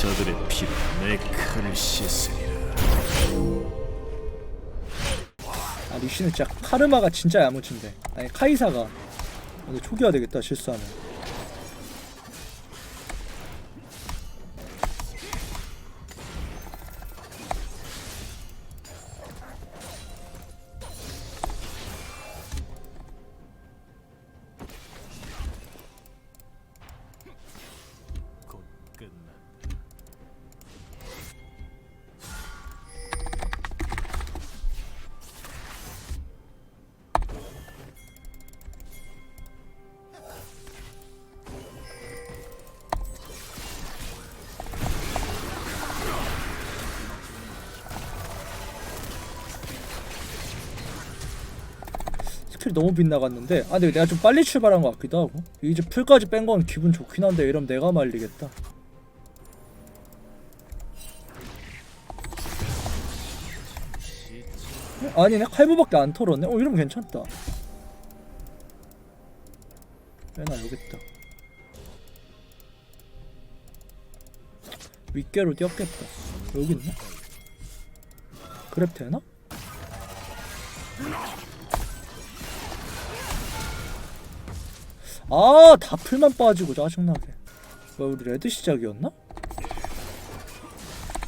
저들의 피로 내 칼을 씻으리라. 아 리시는 진짜 카르마가 진짜 야무친데 아니 카이사가 근데 초기화 되겠다 실수하면 스킬이 너무 빗나갔는데 아 근데 내가 좀 빨리 출발한 것 같기도 하고 이제 풀까지 뺀 건 기분 좋긴 한데 이러면 내가 말리겠다 어? 아니네 칼부밖에 안 털었네 어 이러면 괜찮다 있다 윗개로 뛰었겠다 여기 있나? 그랩 되나? 아, 다 풀만 빠지고 짜증나게. 뭐야, 우리 레드 시작이었나?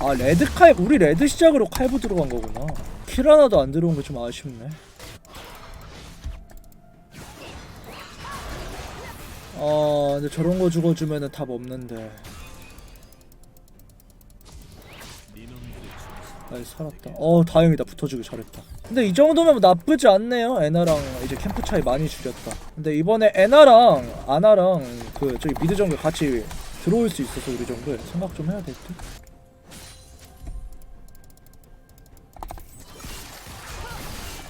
아, 레드 칼, 우리 레드 시작으로 칼부 들어간 거구나. 킬 하나도 안 들어온 게 좀 아쉽네. 아, 근데 저런 거 죽어주면은 답 없는데. 아이, 살았다. 어, 다행이다. 붙어주길 잘했다. 근데 이 정도면 나쁘지 않네요. 에나랑 이제 캠프 차이 많이 줄였다. 근데 이번에 에나랑 아나랑 그 저기 미드 정글 같이 들어올 수 있어서 우리 정글 생각 좀 해야 될 듯.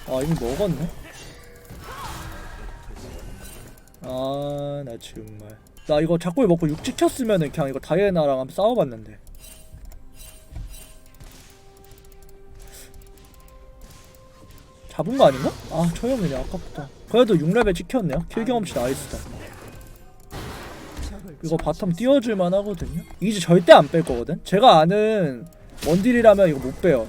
아 이미 먹었네. 아나 정말 나 이거 자꾸 먹고 육 찍혔으면은 그냥 이거 다이애나랑 한번 싸워봤는데 잡은 거 아닌가? 아 처형이네 아깝다 그래도 6레벨 찍혔네요 킬 경험치 나이스다 이거 바텀 띄워줄만 하거든요 이제 절대 안 뺄 거거든 제가 아는 원딜이라면 이거 못 빼요.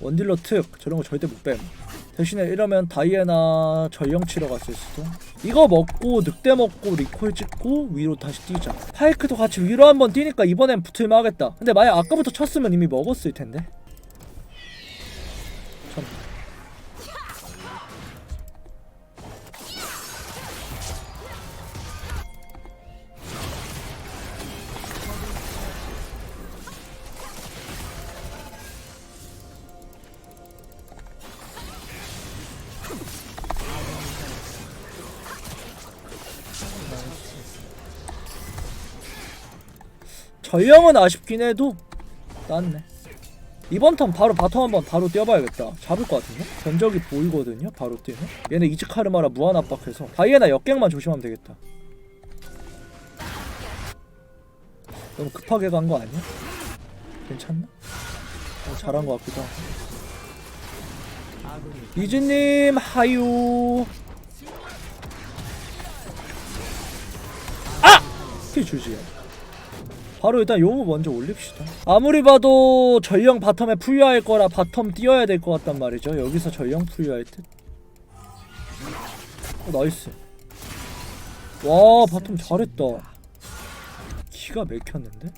원딜러 특 저런 거 절대 못 뺨. 대신에 이러면 다이애나 전령 치러 갔을 수도. 이거 먹고 늑대 먹고 리콜 찍고 위로 다시 뛰자. 파이크도 같이 위로 한번 뛰니까 이번엔 붙을만 하겠다. 근데 만약 아까부터 쳤으면 이미 먹었을 텐데. 전령은 아쉽긴 해도 낫네. 이번 턴 바로 바텀 한번 바로 뛰어봐야겠다. 잡을 것 같은데? 견적이 보이거든요. 바로 뛰면. 얘네 이즈카르마라 무한 압박해서 다이애나 역갱만 조심하면 되겠다. 너무 급하게 간 거 아니야? 괜찮나? 어, 잘한 것 같기도 하고. 이즈님 하유. 아! 킬 주지. 바로 일단 요거 먼저 올립시다. 아무리 봐도 전령 바텀에 풀려할 거라 바텀 뛰어야 될 것 같단 말이죠. 여기서 전령 풀려할 듯. 어, 나이스. 와 바텀 잘했다. 기가 막혔는데?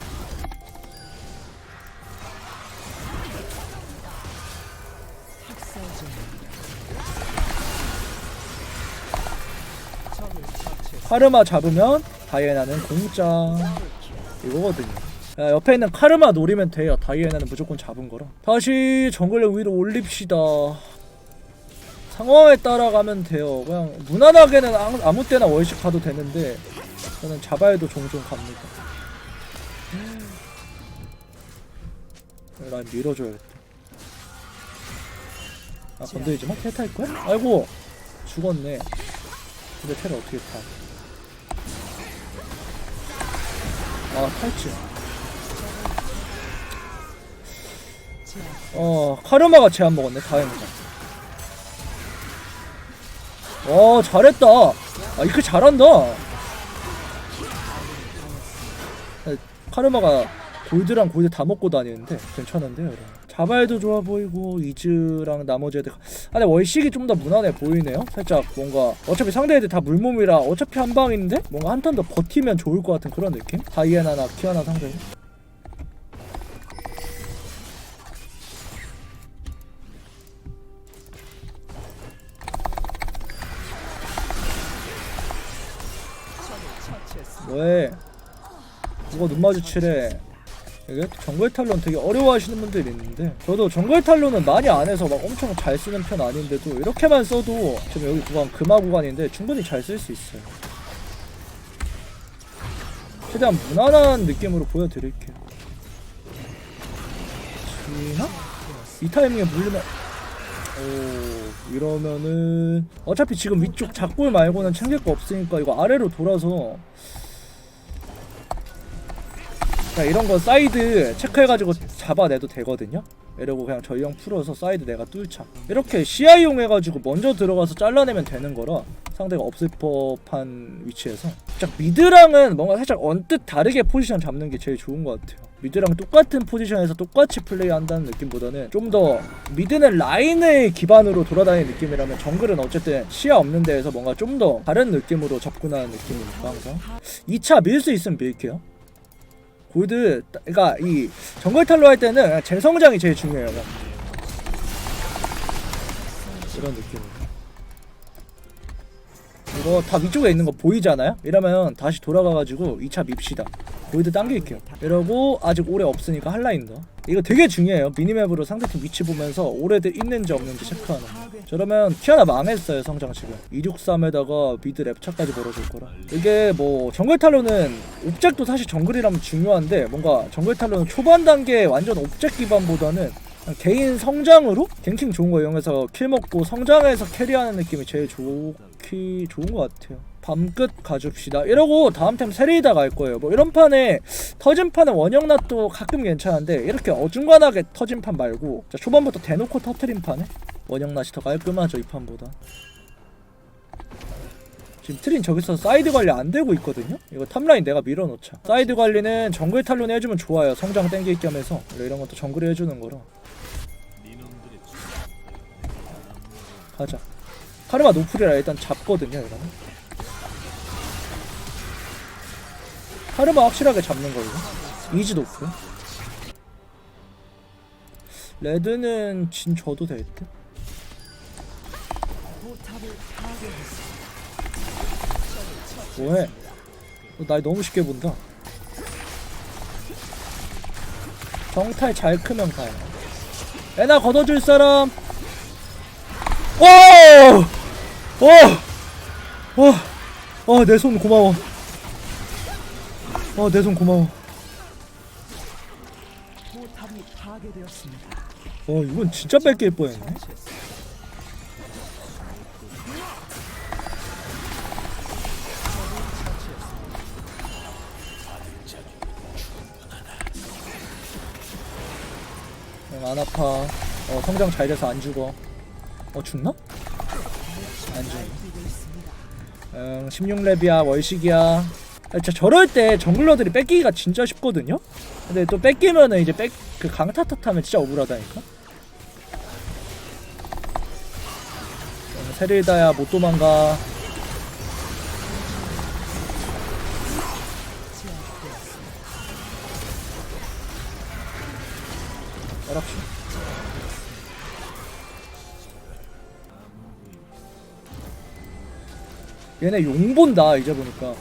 카르마 잡으면 다이애나는 공짜. 이거거든요. 야, 옆에 있는 카르마 노리면 돼요. 다이애나는 무조건 잡은 거라. 다시 정글력 위로 올립시다. 상황에 따라가면 돼요. 그냥 무난하게는 아무, 아무 때나 월식 가도 되는데 저는 잡아야도 종종 갑니다. 난 밀어줘야겠다. 아 건드리지 마? 텔탈 거야? 아이고 죽었네. 근데 텔을 어떻게 타? 아 탈출 어 카르마가 제안 먹었네 다행이다. 와 잘했다. 아 이크 잘한다. 아, 카르마가 골드랑 골드 다 먹고 다니는데 괜찮은데요 이런 자발도 좋아 보이고 이즈랑 나머지 애들. 아 근데 월식이 좀 더 무난해 보이네요. 살짝 뭔가 어차피 상대 애들 다 물몸이라 어차피 한 방인데 뭔가 한 턴 더 버티면 좋을 것 같은 그런 느낌? 다이애나나 키아나 상대 뭐해? 누가 눈 마주치래 이게 정글 탈론 되게 어려워하시는 분들이 있는데 저도 정글 탈론은 많이 안 해서 막 엄청 잘 쓰는 편 아닌데도 이렇게만 써도 지금 여기 구간 금화 구간인데 충분히 잘 쓸 수 있어요 최대한 무난한 느낌으로 보여드릴게요 지나? 이 타이밍에 물리면 오 이러면은 어차피 지금 위쪽 작골 말고는 챙길 거 없으니까 이거 아래로 돌아서 자 이런 거 사이드 체크해가지고 잡아내도 되거든요. 이러고 그냥 전령 풀어서 사이드 내가 뚫자 이렇게 시야 이용해가지고 먼저 들어가서 잘라내면 되는 거라 상대가 없을 법한 위치에서. 딱 미드랑은 뭔가 살짝 언뜻 다르게 포지션 잡는 게 제일 좋은 것 같아요. 미드랑 똑같은 포지션에서 똑같이 플레이한다는 느낌보다는 좀 더 미드는 라인을 기반으로 돌아다니는 느낌이라면 정글은 어쨌든 시야 없는 데에서 뭔가 좀 더 다른 느낌으로 접근하는 느낌이니까 항상. 2차 밀 수 있으면 밀게요 골드 그러니까 이 정글 탈로 할 때는 재성장이 제일 중요해요. 이런 느낌으로. 이거 다 위쪽에 있는 거 보이잖아요? 이러면 다시 돌아가가지고 2차 밉시다. 골드 당길게요. 이러고 아직 오래 없으니까 한 라인 더. 이거 되게 중요해요. 미니맵으로 상대팀 위치 보면서 오래들 있는지 없는지 체크하는 거. 저러면 키아나 망했어요 성장 지금. 263에다가 미드 랩차까지 벌어질 거라. 이게 뭐 정글 탈로는 옵젝도 사실 정글이라면 중요한데 뭔가 정글 탈로는 초반 단계 완전 옵젝 기반보다는 개인 성장으로 갱킹 좋은 거 이용해서 킬 먹고 성장해서 캐리하는 느낌이 제일 좋기 좋은 것 같아요. 밤끝 가줍시다. 이러고 다음 템 세리다 갈 거예요. 뭐 이런 판에 터진 판은 원형 낫도 가끔 괜찮은데 이렇게 어중간하게 터진 판 말고 자, 초반부터 대놓고 터트린 판에 원형 낫이 더 깔끔하죠 이 판보다. 지금 트린 저기서 사이드 관리 안 되고 있거든요? 이거 탑라인 내가 밀어놓자. 사이드 관리는 정글 탈론 해주면 좋아요. 성장 땡길 겸 해서. 원래 이런 것도 정글이 해주는 니놈들의 가자. 카르마 노플이라 일단 잡거든요 이거는. 카르마 확실하게 잡는 걸로. 이지 노플. 레드는 진 줘도 될 듯? 뭐해? 너날 너무 쉽게 본다 정탈 잘 크면 가요 애나 걷어줄 사람 오! 오! 와! 와, 내손 고마워. 와, 내손 고마워. 와, 이건 진짜 뺏길 뻔했네. 안 아파. 어, 성장 잘 돼서 안 죽어. 어, 죽나? 안. 응, 16렙이야, 월식이야. 아, 진짜 저럴 때 정글러들이 뺏기기가 진짜 쉽거든요? 근데 또 뺏기면은 이제 뺏, 그 강타타 타면 진짜 억울하다니까? 응, 세릴다야 못 도망가. 어랍시. 얘네 용 본다 이제 보니까.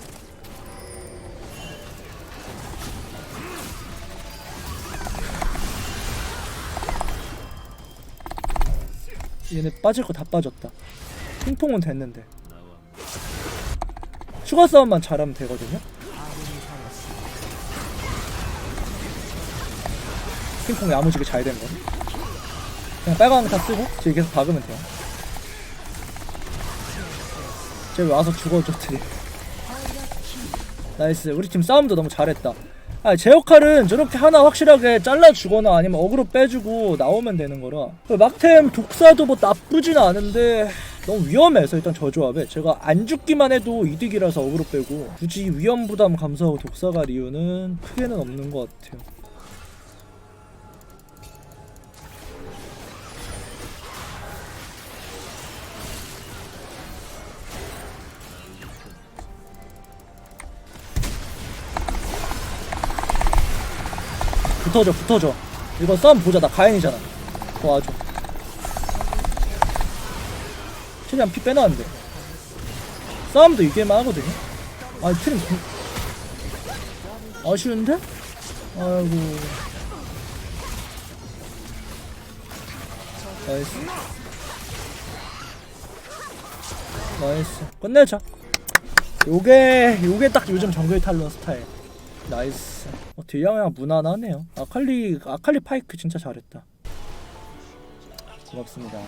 얘네 빠질 거 다 빠졌다. 핑퐁은 됐는데. 추가 싸움만 잘하면 되거든요? 핑퐁이 야무지게 잘 된 거네 그냥 빨간 다 쓰고 지금 계속 박으면 돼요 쟤 와서 트리 나이스. 우리 팀 싸움도 너무 잘했다. 아, 제 역할은 저렇게 하나 확실하게 잘라 주거나 아니면 어그로 빼주고 나오면 되는 거라. 막템 독사도 뭐 나쁘진 않은데 너무 위험해서 일단 저 조합에. 제가 안 죽기만 해도 이득이라서 어그로 빼고 굳이 위험 부담 감수하고 독사 갈 이유는 크게는 없는 것 같아요. 붙어줘 붙어줘. 이거 싸움 보자. 나 가인이잖아. 도와줘. 최대한 피 빼놨는데. 싸움도 이길만 하거든요 아 트림 구... 아쉬운데? 아이고. 나이스. 나이스. 끝내자. 요게 요게 딱 요즘 정글 탈론 스타일 나이스. 어, 딜량이랑 무난하네요. 아칼리 아칼리 파이크 진짜 잘했다. 고맙습니다